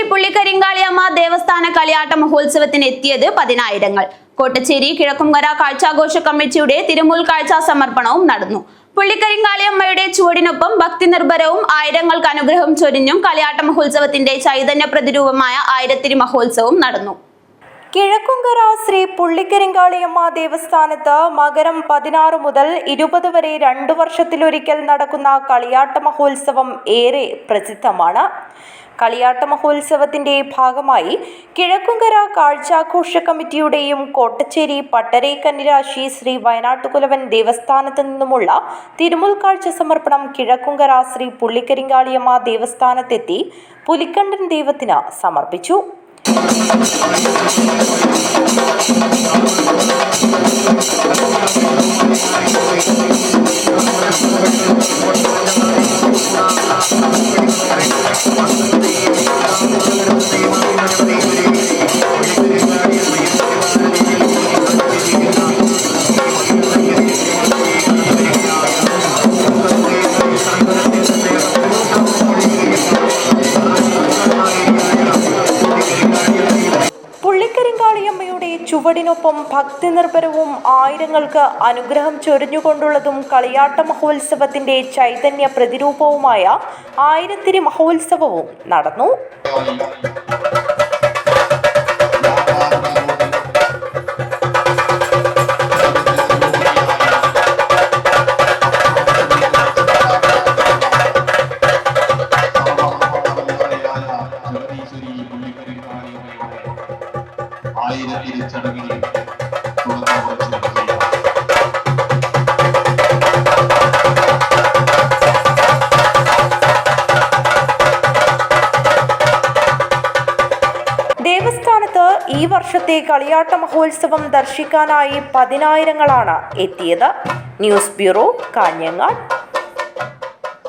ശ്രീ പുള്ളിക്കരിങ്കാളിയമ്മ ദേവസ്ഥാന കളിയാട്ട മഹോത്സവത്തിന് എത്തിയത് പതിനായിരങ്ങൾ. കോട്ടച്ചേരി കിഴക്കുംകര കാഴ്ചാഘോഷ കമ്മിറ്റിയുടെ തിരുമൂൽ കാഴ്ചാ സമർപ്പണവും നടന്നു. പുള്ളിക്കരിങ്കാളിയമ്മയുടെ ചുവടിനൊപ്പം ഭക്തി നിർഭരവും ആയിരങ്ങൾക്ക് അനുഗ്രഹം ചൊരിഞ്ഞും കളിയാട്ട മഹോത്സവത്തിന്റെ ചൈതന്യ പ്രതിരൂപമായ ആയിരത്തിരി മഹോത്സവം നടന്നു. കിഴക്കുങ്കര ശ്രീ പുള്ളിക്കരിങ്കാളിയമ്മ ദേവസ്ഥാനത്ത് മകരം പതിനാറ് മുതൽ ഇരുപത് വരെ രണ്ടു വർഷത്തിലൊരിക്കൽ നടക്കുന്ന കളിയാട്ട മഹോത്സവം ഏറെ പ്രസിദ്ധമാണ്. കളിയാട്ട മഹോത്സവത്തിന്റെ ഭാഗമായി കിഴക്കുങ്കര കാഴ്ചാഘോഷ കമ്മിറ്റിയുടെയും കോട്ടച്ചേരി പട്ടരേ കന്നിരാശി ശ്രീ വയനാട്ടുകുലവൻ ദേവസ്ഥാനത്ത് നിന്നുമുള്ള തിരുമുൽ കാഴ്ച സമർപ്പണം കിഴക്കുങ്കര ശ്രീ പുള്ളിക്കരിങ്കാളിയമ്മ ദേവസ്ഥാനത്തെത്തി പുലിക്കണ്ടൻ ദൈവത്തിന് സമർപ്പിച്ചു. Thank you. പുള്ളിക്കരിങ്കാളിയമ്മയുടെ ചുവടിനൊപ്പം ഭക്തി നിർഭരവും ആയിരങ്ങൾക്ക് അനുഗ്രഹം ചൊരിഞ്ഞുകൊണ്ടുള്ളതും കളിയാട്ട മഹോത്സവത്തിന്റെ ചൈതന്യ പ്രതിരൂപവുമായ ആയിരത്തിരി മഹോത്സവവും നടന്നു. ദേവസ്ഥാനത്ത് ഈ വർഷത്തെ കളിയാട്ട മഹോത്സവം ദർശിക്കാനായി പതിനായിരങ്ങളാണ് എത്തിയത്. News bureau Kanhangad.